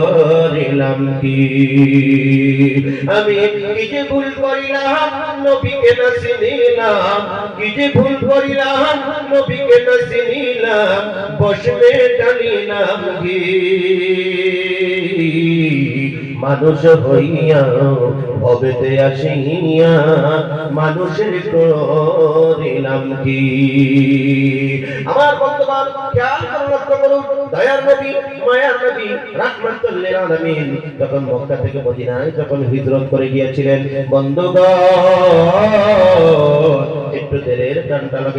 করিলাম কি? আমি কি যে ভুল করিলাম? নবীকে না চিনিলাম। কি যে ভুল করিলাম? নবীকে না চিনিলাম। বসবে টানিলাম কি? মানুষ হইয়া ভবেতে আসিয়া মানুষের করিলাম কি? আমার বর্তমান খেয়াল করে লক্ষ্য করুন, দয়ার নবী, মায়ার নবী, রাহমাতুল্লিল আলামিন যখন মক্কা থেকে মদিনায় যখন হিজরত করে গিয়েছিলেন, বন্ধুগণ আমার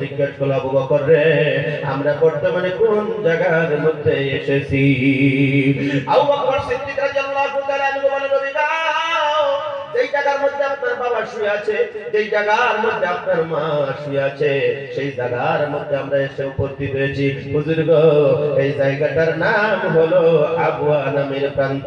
জিজ্ঞেস করল আবু বকর রে আমরা বর্তমানে কোন জায়গার মধ্যে এসেছি? আবু বকর সেই জায়গার মধ্যে আমরা এসে উপস্থিত হয়েছি। হুজুর গো, এই জায়গাটার নাম হলো আবুয়া নামের প্রান্ত।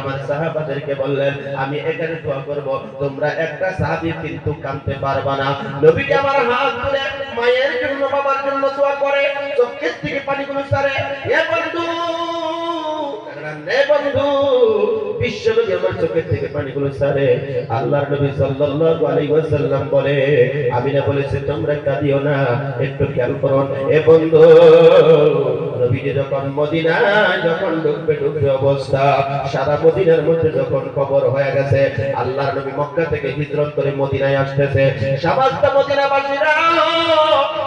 আমার সাহাবাদেরকে বললেন, আমি এখানে দোয়া করব, তোমরা একটা সাহাবী কিন্তু কানতে পারবা না। নবী আমার হাত ধরে মায়ের জন্য, বাবার জন্য দোয়া করে, চোখের থেকে পানিগুলো সারে বন্ধু বন্ধু বিশ্বনবী আমার চোখের থেকে পানিগুলো সারে নবী সাল্লাল্লাহু আলাইহি ওয়াসাল্লাম বলে আমি না বলেছি, তোমরা কাঁদিও না, একটু খেয়াল করো এ বন্ধু যখন অবস্থা, সারা মদিনার মধ্যে যখন হয়ে গেছে, আল্লাহর নবী মক্কা থেকে হিজরত করে মদিনায় আসতেছে। সমস্ত মদিনাবাসীরা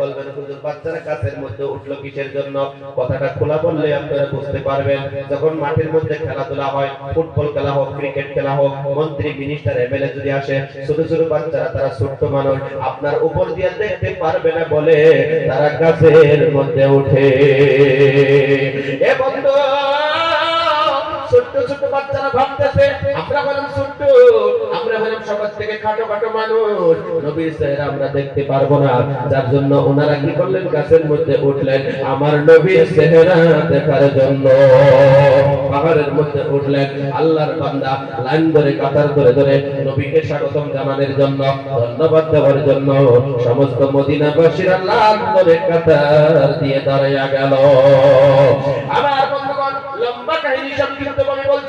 বলবেন, হুজুর, বাচ্চারা কাছের মধ্যে উঠল কিসের জন্য? কথাটা খোলা বললে আপনারা বুঝতে পারবেন, যখন মাঠের মধ্যে খেলাধুলা হয়, ফুটবল খেলা হোক, ক্রিকেট খেলা হোক, মন্ত্রী মিনিস্টার এমএলএ যদি আসে, ছোট ছোট বাচ্চারা, তারা ছোট্ট মানুষ, আপনার উপর দিয়ে দেখতে পারবে না বলে তারা কাছের মধ্যে উঠে। এ বন্ধু আমরা দেখতে পারব না। যার জন্য ওনারা কি করলেন? গাছের মধ্যে উঠলেন। আমার নবীর চেহারা দেখার জন্য। পাহাড়ের মধ্যে উঠলেন। আল্লাহর বান্দা লাইন ধরে, কাতার ধরে ধরে নবীকে স্বাগতম জানানোর জন্য, ধন্যবাদ দেওয়ার জন্য সমস্ত মদিনাবাসীরা লাল ধরে কাতার দিয়ে দাঁড়াইয়া গেল। আমার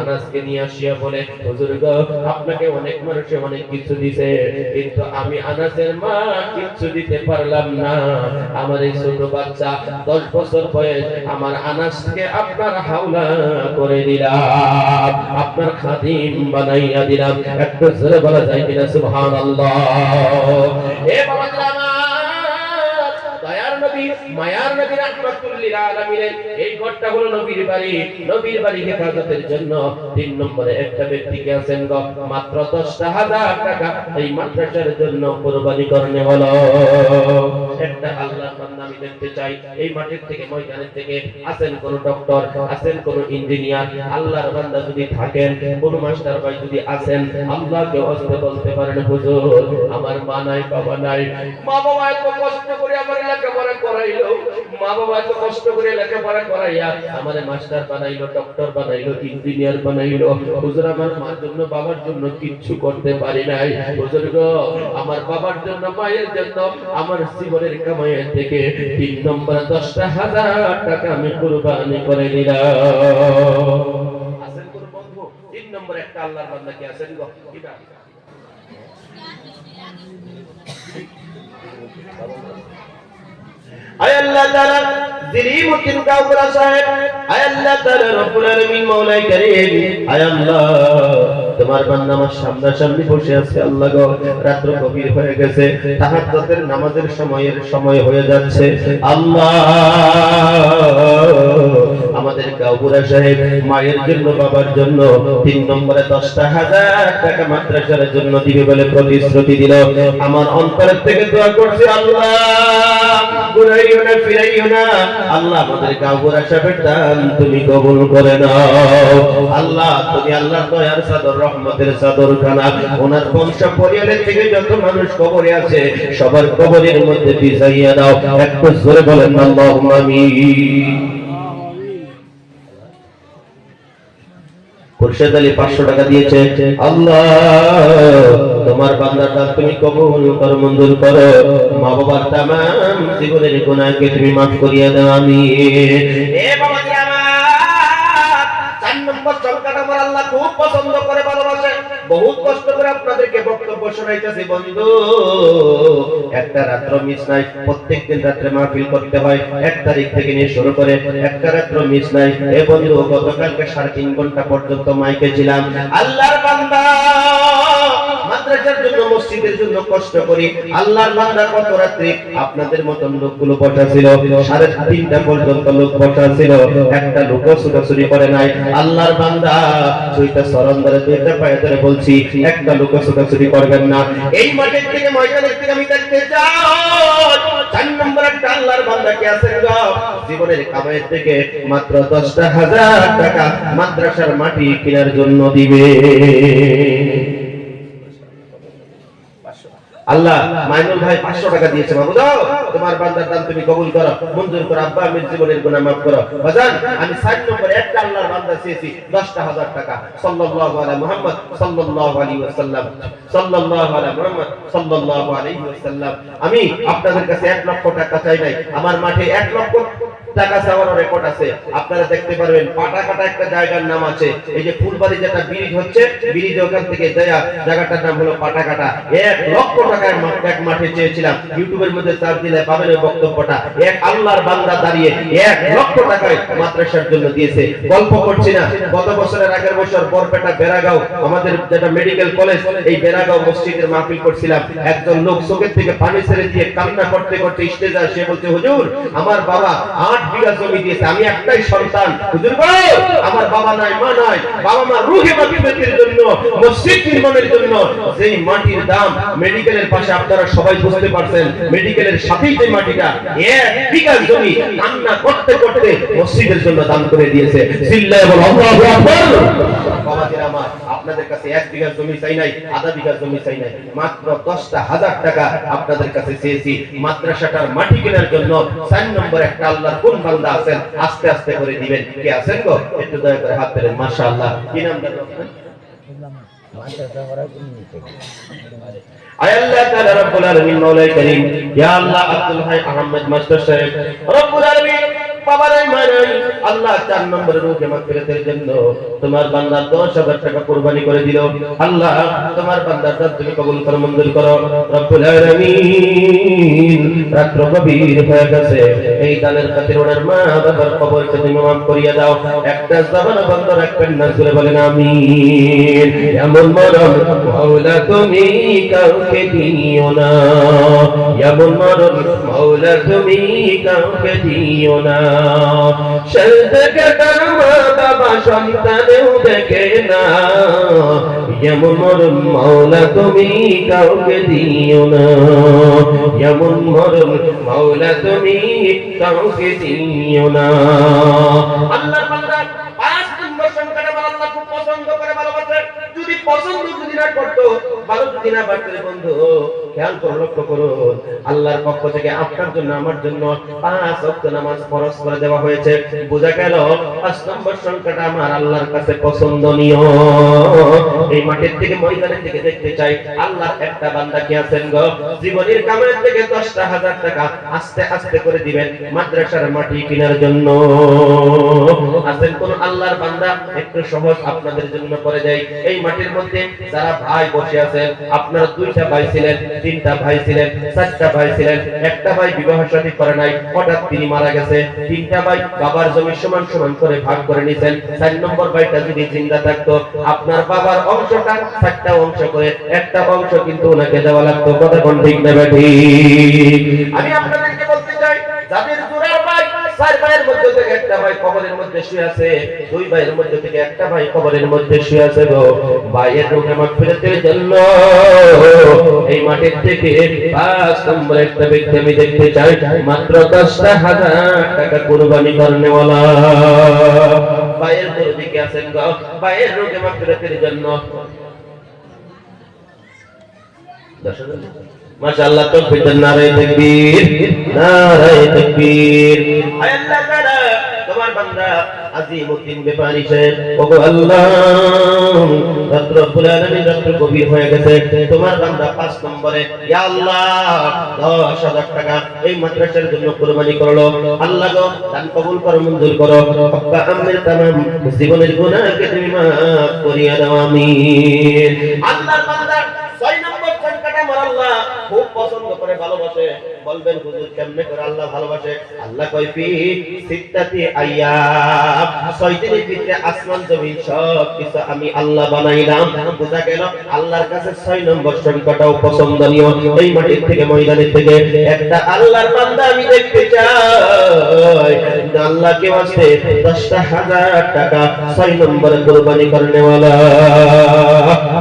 আনাসকে নিয়ে আসিয়া বলে আপনাকে অনেক মানুষে অনেক কিছু দিছে, কিন্তু আমি আনাসের মা কিছু দিতে পারলাম না। আমার এই ছোট বাচ্চা দশ বছর বয়স, আমার আনাসকে আপনার হাওলা করে দিলাম, আপনার খাদিম বানাইয়া দিলাম। একটু জোরে বলা যায় কিনা নবী, মায়ার নবী এই ঘরটা হলো নবীর বাড়ি। নবীর বাড়ি হেফাজতের জন্য তিন নম্বরে একটা ব্যক্তিকে আছেন গো, মাত্র দশটা হাজার টাকা এই মাদ্রাসার জন্য একটা দেখতে চাই। এই মাঠের থেকে, ময়দানের থেকে আছেন কোন ডক্টর আছেন কোন ইঞ্জিনিয়ার আল্লাহর বান্দা যদি থাকেন, কোন মাস্টার ভাই যদি আছেন আল্লাহকে হস্তে বলতে পারেন, হুজুর, আমার মা নাই, বাবা নাই। মা বাবা এত কষ্ট করে আমার লেখাপড়া করাইলো। মা বাবা এত কষ্ট করে লেখাপড়া করাইয়া আমাদের মাস্টার বানাইলো ডক্টর বানাইলো ইঞ্জিনিয়ার বানাইলো। হুজুর, আমার মার জন্য, বাবার জন্য কিচ্ছু করতে পারি নাই। হুজুর গো, আমার বাবার জন্য, মায়ের জন্য, আমার জীবনের কামাইয়ের থেকে তিন নম্বর দশটা হাজার টাকা আমি কোরবানি করে দিলাম আয়াল্লা তারা বন্ধু, তিন নম্বর কাউকরা সাহেব আয়াল্লা তারা তাআলা মিন মৌলাই করে আয়াল্লা তোমার বান্দা আমার সামনাসামনি বসে আছে, আল্লাহ গো, রাত্র গভীর হয়ে গেছে তাহাজ্জুদের নামাজের সময়ের সময় হয়ে যাচ্ছে। আল্লাহ আমাদের কাউরা সাহেব মায়ের জন্য, বাবার জন্য তিন নম্বরে দশটা হাজার টাকা মাদ্রাসার জন্য দিবে বলে প্রতিশ্রুতি দিল। আমার অন্তরের থেকে দোয়া করছি আল্লাহ। আল্লাহ আমাদের তুমি করে আল্লাহ, তুমি আল্লাহ বংশ পরিবারের থেকে মানুষ কবরে আছে, সবার কবরের মধ্যে বিছাইয়া দাও। বলেন আমিন। খুরশেদ আলী পাঁচশো টাকা দিয়েছে। আল্লাহ, তোমার বান্দার দান তুমি কবুল কর, মঞ্জুর করো। মা বাবার তামাম জীবনের গুণাকে তুমি মাফ করিয়া দাও আমি খুব পছন্দ করে, ভালোবাসে। বহুত কষ্ট করে আপনাদেরকে একটা রাত্র মিস প্রত্যেকদিন রাত্রে করতে হয়। নিয়ে শুরু করে একটা রাত্র মিস সাড়ে তিন ঘণ্টা পর্যন্ত মাইকে ছিলাম। আল্লাহর বান্দা! মাদ্রাসার জন্য মসজিদের জন্য কষ্ট করি। আল্লাহর বান্দা কত রাত্রি আপনাদের মতন লোকগুলো বসা ছিল সাড়ে তিনটা পর্যন্ত লোক বসা ছিল একটা লোক ছুটাছুটি করে নাই। আল্লাহর বান্দা দুইটা সরম ধরে, দুইটা পায়ে ধরে বলছি, একটা লোক ছুটাছুটি করবেন না। এই মাঠের থেকে ময়দানের থেকে আমি দেখতে চাই। চার নম্বর একটা আল্লাহর বান্দা কে আছেন গো? জীবনের কামাইয়ের থেকে মাত্র দশটা হাজার টাকা মাদ্রাসার মাটি কেনার জন্য দিবে। আল্লাহ মাইনুল ভাই পাঁচশো টাকা দিয়েছে মাহমুদ তোমার বান্দার দান তুমি কবুল করো, মঞ্জুর করো, আব্বা আমির জীবনের গুনাহ মাফ করো। বাজান, আমি সাত নম্বরে একটা আল্লাহর বান্দা চেয়েছি, দশটা হাজার টাকা। সাল্লাল্লাহু আলা মুহাম্মদ, সাল্লাল্লাহু আলাইহি ওয়াসাল্লাম। সাল্লাল্লাহু আলা মুহাম্মদ, সাল্লাল্লাহু আলাইহি ওয়াসাল্লাম। আমি আপনাদের কাছে এক লক্ষ টাকা চাই নাই, আমার মাঠে এক লক্ষ মাদ্রাসার জন্য দিয়েছে। গল্প করছি না। গত বছরের আগের বছর বরপেটা বেড়াগাঁও, আমাদের যেটা মেডিকেল কলেজ এই বেড়াগাঁও মসজিদের মাহফিল করছিলাম। একজন লোক চোখের থেকে পানি ছেড়ে দিয়ে কান্না করতে করতে স্টেজে আসে বলছে, হুজুর, আমার বাবা আট বিঘা জমি দিয়েছে। আমি একটাই সন্তান। হুজুর ভাই আমার বাবা নাই, মা নাই। বাবা মা রুহে মাগফিরাতের জন্য, মসজিদ নির্মাণের জন্য। যেই মাটির দাম মেডিকেলের পাশে আপনারা সবাই বুঝতে পারছেন, মেডিকেলের সাথেই যে মাটিটা, এক বিঘা জমি রান্না করতে করতে মসজিদের জন্য দান করে দিয়েছে। চিল্লায় বল, আল্লাহু বাবাজির আমার, আপনাদের কাছে এক বিঘা জমি চাই নাই, আধা বিঘা জমি চাই নাই। মাত্র দশটা হাজার টাকা আপনাদের কাছে চেয়েছি। মাদ্রাসাটার মাটি কেনার জন্য চার নম্বর একটা আল্লাহর কোন বান্দা আছেন, আস্তে আস্তে করে দিবেন। কে আছেন গো? একটু দয়া করে হাত ধরেন মাশাআল্লাহ। কি নাম আল্লাহ রব্বুল আলামিন মাওলাই করিম। ইয়া আল্লাহ আব্দুল হাই আহমেদ মাস্টার সাহেব। রব্বুল আলামিন আল্লাহ চার নম্বরের রোগে মাগফিরাতের তোমার দশ হাজার টাকা কুরবানি করে দিল। আল্লাহ, তোমার বান্দার দান তুমি কবুল করো, মঞ্জুর করো। রাত্র গভীর হয়ে গেছে। এই দানের খাতির ওনার মা বাবার কবরকে তুমি মাফ করিয়া দাও। একটা জবান বন্ধ রাখবেন না জুড়ে বলেন আমিন। এমন মরণ মাওলা তুমি কাউকে দিও না। এমন মরণ মাওলা তুমি কাউকে দিও না। থেকে তার মা বাবা সন্তানেও দেখে না। এমন মরণ মাওলা তুমি কাউকে দিও না। যেমন মরণ মাওলা তুমি কাউকে দিও না বান্দা পাঁচ নম্বর সংখ্যাটা আমার আল্লাহ খুব পছন্দ করে ভালোবাসে যদি পছন্দ যদি না করতো, ভালো যদি না বাড়তে বন্ধু আল্লাহর পক্ষ থেকে আপনার জন্য আমার জন্য পাঁচ ওয়াক্ত নামাজ করে দেওয়া হয়েছে। গেল, পাঁচ নম্বর সংখ্যাটা আমার আল্লাহর কাছে পছন্দনীয়। এই মাঠের থেকে ময়দানের দিকে দেখতে চাই। আল্লাহর একটা বান্দা কি আছেন জীবনের কামের থেকে দশটা হাজার টাকা আস্তে আস্তে করে দিবেন মাদ্রাসার মাটি কেনার জন্য। আছেন কোন আল্লাহর বান্দা? একটু সহজ আপনাদের জন্য করে যাই এই মাটির মধ্যে যারা ভাই বসে আছে গেছে আপনার দুইটা ভাই ছিলেন, তিনটা ভাই ছিলেন, চারটা ভাই ছিলেন, একটা ভাই বিবাহ শাদী করে নাই, হঠাৎ তিনি মারা গেছে। তিনটা ভাই বাবার জমি সমান সমান করে ভাগ করে নিছেন। চার নম্বর ভাইটা যদি জিন্দা থাকতো, আপনার বাবার অংশটা চারটা অংশ করে, একটা অংশ কিন্তু ওনাকে দেওয়া লাগতো। কথা কোন ঠিক নেবে ঠিক আমি আপনাদেরকে বলতে চাই যাদের জোড়ার ভাই চার ভাইয়ের মধ্যে থেকে একটা ভাই কবরের মধ্যে শুয়ে আছে, দুই ভাইয়ের মধ্যে থেকে একটা ভাই কবরের মধ্যে শুয়ে আছে গো। ভাইয়ের রোগে মাগফিরাতের জন্য এই মাটির থেকে পাঁচ নম্বর একটা ব্যক্তি আমি দেখতে চাই, মাত্র দশটা হাজার টাকা কুরবানি করনেওয়ালা। ভাইয়ের দিকে আছেন গো? ভাইয়ের রোগে মাগফিরাতের জন্য। দশ হাজার মাশাআল্লাহ, তাকবীর নারায়ে তাকবীর নারায়ে তাকবীর। আল্লাহ বান্দা আজিমউদ্দিন ব্যাপারী সাহেব, ওগো আল্লাহ হয়ে গেছে। তোমার পাঁচ নম্বরে আল্লাহ 10000 টাকা এই মাদ্রাসার জন্য কুরবানি করল। আল্লাহ গো কবুল করো, মঞ্জুর করো। আব্বা আম্মের তামাম, জীবনের গুনাহকে তুমি করিয়া দাও, আমিন। আমার খুব পছন্দ করে ভালোবাসে। বলবেন, হুজুর কেমনে করে আল্লাহ ভালোবাসে? আল্লাহ কয়, ফি সিত্তাতি আইয়াম ছয় দিনের ভিতরে আসমান, জমিন সব কিছু আমি আল্লাহ বানাইলাম। বোঝা গেল, আল্লাহর কাছে ছয় নম্বর সংখ্যাটাও পছন্দনীয়। এই মাটির থেকে, ময়দানের থেকে একটা আল্লাহর বান্দা আমি দেখতে চাই। আল্লাহ কে আছে দশটা হাজার টাকা ছয় নম্বরে কোরবানি করনেওয়ালা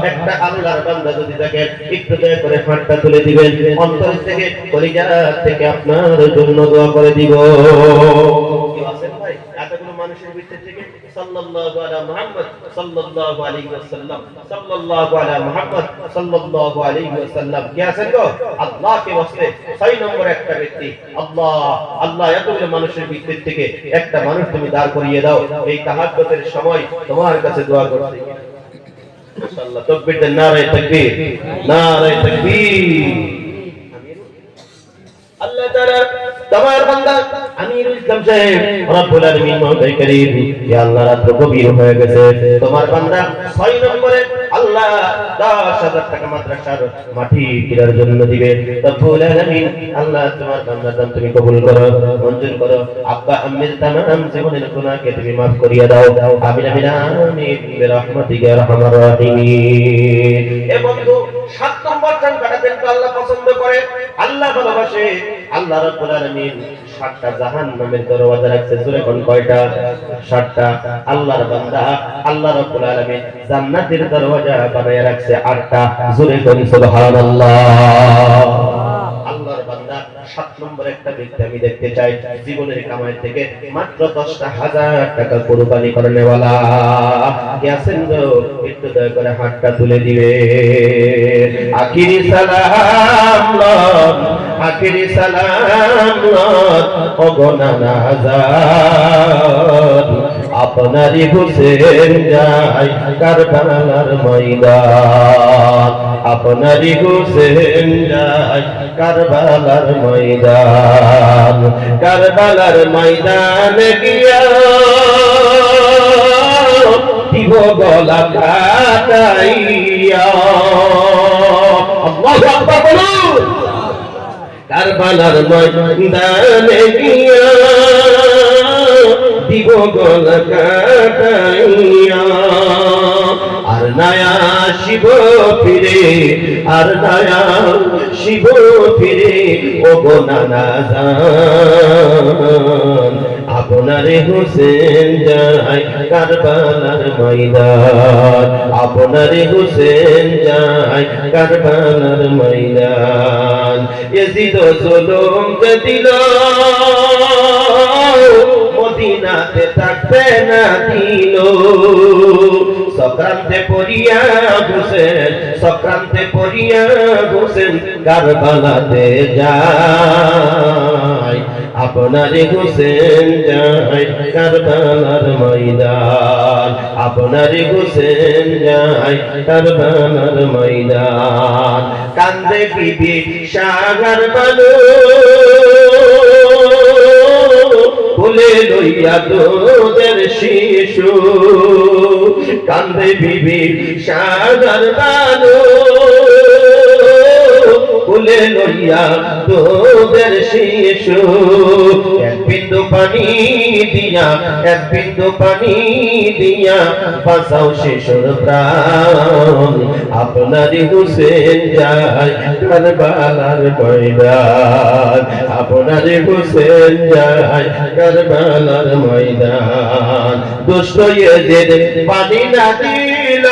একটা আল্লাহর বান্দা যদি দেখেন, একটু দয়া করে হাতটা তুলে দিবেন। অন্তর থেকে কলিজা থেকে আপনার জন্য দোয়া করে দিব। কেউ আছেন ভাই? এতগুলো মানুষের ভিতর থেকে সাল্লাল্লাহু আলা মুহাম্মদ, সাল্লাল্লাহু আলাইহি ওয়াসাল্লাম, সাল্লাল্লাহু আলা মুহাম্মদ, সাল্লাল্লাহু আলাইহি ওয়াসাল্লাম। কে একটা আল্লাহ আল্লাহ মানুষের ভিতর থেকে একটা মানুষ তুমি দাঁড় করিয়ে দাও। এই তাহাজ্জুদের সময় তোমার কাছে দোয়া করতে মাশাআল্লাহ, তাকবীর দেন, নারায়ে তাকবীর নারায়ে তাকবীর। আল্লাহ তাআলা তোমার বান্দা আমিরুল ইসলাম সাহেব, রব্বুল আলামিন মহোদয় করিম আল্লাহ রাত গভীর গেছে। তোমার বান্দা 6 নম্বরে আল্লাহ 10000 টাকা মাদ্রাসার মাটি কেনার জন্য দিবে। রব্বুল আলামিন, আল্লাহ তোমার বান্দার দান তুমি কবুল করো, মঞ্জুর করো। আব্বা আম্মির তামাম জীবনের গুনাহকে তুমি maaf করিয়া দাও। আমিন আমিন আমিন, বিরহমাতিকা রহমার আরহামার এ বন্ধু সাত নম্বর আল্লাহ পছন্দ করে। আল্লাহ ভালোবাসে। আল্লাহ রাব্বুল আলামিন সাতটা জাহান্নামের রাখছে। জোরে কোন কয়টা? সাতটা। আল্লাহর বান্দা, আল্লাহ রাব্বুল আলামিন জান্নাতের দরওয়াজা বানায় রাখছে আটটা। জোরে কোন সুবহানাল্লাহ। সাত নম্বর একটা ব্যক্তি আমি দেখতে চাই, জীবনের কামাই থেকে মাত্র দশটা হাজার টাকা কোরবানি করনেওয়ালা কে আছেন একটু দয়া করে হাতটা তুলে দিবে আখিরি সালাম আখিরি সালাম লন অগনা নাজার আপনারই হুসেন যায় কারবালার ময়দান। আপনারই হুসেন যায় কারবালার ময়দান। কারবালার ময়দান গিয়া দিব গলা কাটাইয়া। কারবালার ময়দানে গিয়া দিব গলা আর নয়া শিব ফিরে, আর নয়া শিব ফিরে, ও গো নানা আপনারে হোসেন যায় কারবালার ময়দান। আপনারে হোসেন যায় কারবালার ময়দান। এজিদ জুলুম দিল। মদিনাতে থাকতে না দিল। সক্রান্তে পড়িয়া হোসেন সক্রান্তে পড়িয়া হোসেন কারবালাতে যায়। আপনারে হোসেন যায় কারবালার ময়দান। আপনারে হোসেন যায় কারবালার ময়দান। কান্দে বিবি সাগর বালু বলে লইয়া তোদের শিশু। কান্দে বিবি সাগর বালু কুলে লইয়া তোদের শিশু এক বিন্দু পানি দিয়া, এক বিন্দু পানি দিয়া বাঁচাও শিশুর প্রাণ। আপনারই হুসেন যায় কারবালার ময়দান। আপনারই হুসেন যায় কারবালার ময়দান। দুষ্ট পানি না দিল।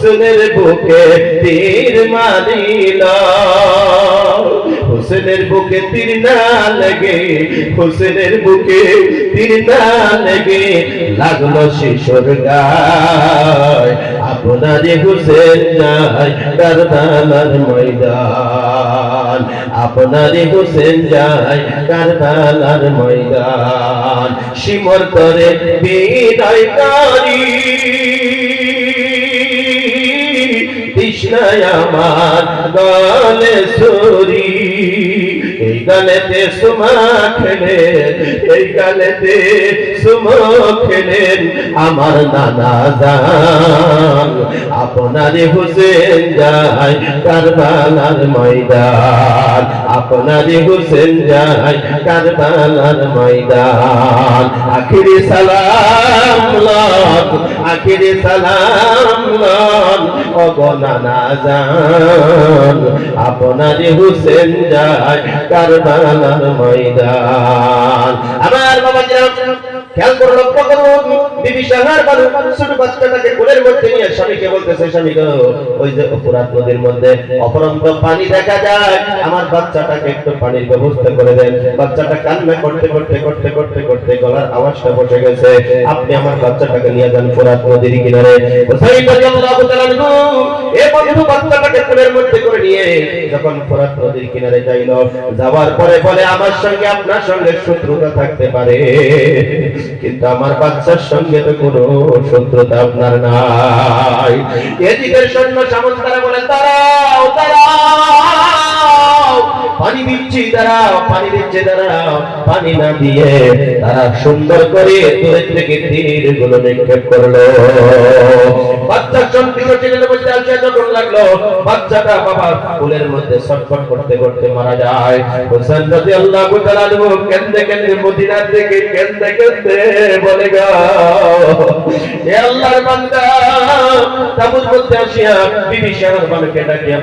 হুসেনের বুকে তীর মারিল। হুসেনের বুকে তীর না লেগে, হুসেনের বুকে তীর না লেগে লাগল শিশুর গায়। আপনার হুসেন যায় কারবালার ময়দান। আপনার হুসেন যায় কারবালার ময়দান। সিমর করে বিদায়কারী কৃষ্ণায় আমার গলে সুরি। গালেতে সুমা খেলেন, এই গালেতে সুমো খেলেন আমার নানা জান। আপনার হুসেন যায় কারবালার ময়দান। আপনার হুসেন যায় কারবালার ময়দান। আখিরি সালাম লাগ আখিরি সালাম লাগ অগনানা জান। আপনার হুসেন যায় কারবালার ময়দান। আমার বাবা খেয়াল করে লক্ষ্য করুন নদীর আপনি আমার বাচ্চাটাকে নিয়ে যান ফোরাত নদীর কিনারে। যখন ফোরাত নদীর কিনারে যাইল, যাওয়ার পরে বলে, আমার সঙ্গে আপনার সঙ্গে শত্রুতা থাকতে পারে। কিন্তু আমার বাচ্চার সঙ্গে তো কোনো শত্রুতা আপনার নাই। এদিকের সৈন্য সামন্তারা বলে, দাঁড়াও দাঁড়াও, পানি দিচ্ছি, দাঁড়াও, পানি দিচ্ছে, দাঁড়াও, পানি না দিয়ে তারা সুন্দর করে দূরের থেকে তীরগুলো নিক্ষেপ করল। বাচ্চাটা করতে করতে মারা যায়।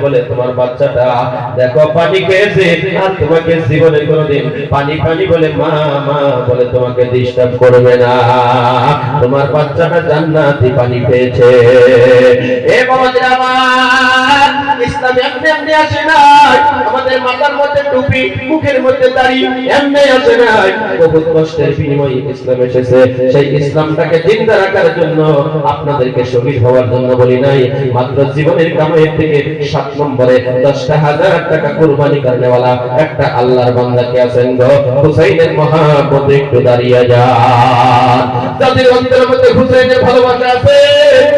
বলে তোমার বাচ্চাটা দেখো, পানি খেয়েছে, আর তোমাকে জীবনে কোনোদিন পানি পানি বলে মা মা বলে তোমাকে ডিস্টার্ব করবে না। তোমার বাচ্চাটা জান্নাতি পানি পেয়েছে এ মধ্যে আপনাদেরকে শহীদ হওয়ার জন্য বলি নাই। মাত্র জীবনের কামাইয়ের থেকে সাত নম্বরে দশটা হাজার টাকা কুরবানি একটা আল্লাহর আছেন হুসাইনের মহাব্বতে একটু দাঁড়িয়ে যান। যাদের অন্তরের মধ্যে হুসাইনের ভালোবাসা আছে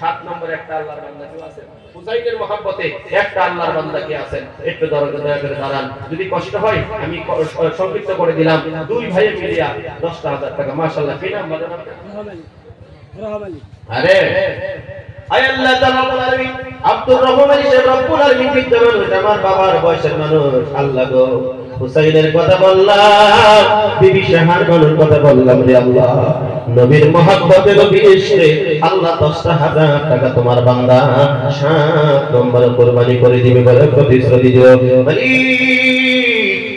সাত নম্বরে একটা আল্লাহর বান্দা কেউ আছেন? হুসাইনের মহাব্বতে একটা আল্লাহর বান্দা কে আছেন? একটু দরজা দয়া করে দাঁড়ান। যদি কষ্ট হয়, আমি সংক্ষিপ্ত করে দিলাম। দুই ভাইয়ে মিলিয়া দশটা হাজার টাকা। মাশাল্লাহ কি আরে আব্দুর রহমান হিসেবে রব্বুল আলামিন আমার বাবার বয়সের মানুষ। আল্লাহ গো। হুসাইনের কথা বললাম, বিবি শাহার মানুষ কথা বললাম রে আল্লাহ। নবীর মহাব্বতে নবীর ইশকে আল্লাহ দশটা হাজার টাকা তোমার বান্দা সাত নম্বর কোরবানি করে দিবে বলে প্রতিশ্রুতি দিও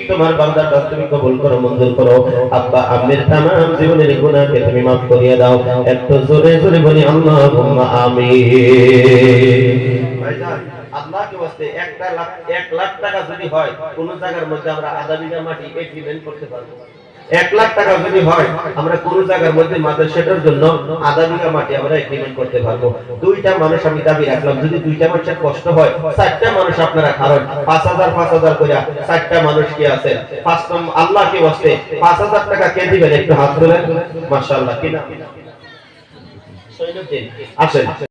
তোমার বান্দাটা তুমি কবুল করো, মঞ্জুর করো। আব্বা আম্মের তামাম জীবনের গুনাহকে তুমি মাফ করিয়ে দাও। একটু জোরে জোরে বলি, আল্লাহুম্মা আমিন। ভাইজান আল্লাহকে ওয়াস্তে একটা লাখ, এক লাখ টাকা যদি হয়, কোন জায়গার মধ্যে আমরা আধা বিঘা মাটি এগ্রিমেন্ট করতে পারব। এক লাখ টাকা যদি হয়, আমরা কোন জায়গার মধ্যে মাদ্রাসাটার জন্য আধা বিঘা মাটি আমরা এগ্রিমেন্ট করতে পারব। দুইটা মানুষ আমি দাবি রাখলাম, যদি দুইটা মানুষের কষ্ট হয়, চারটা মানুষ আপনারা কারণ পাঁচ হাজার পাঁচ হাজার করে চারটা মানুষ কি আছে পাঁচ আল্লাহ কি বসতে পাঁচ হাজার টাকা কে দিবেন? একটু হাত তুলেন। মাশাআল্লাহ, কি না সৈনুদ্দিন আসেন।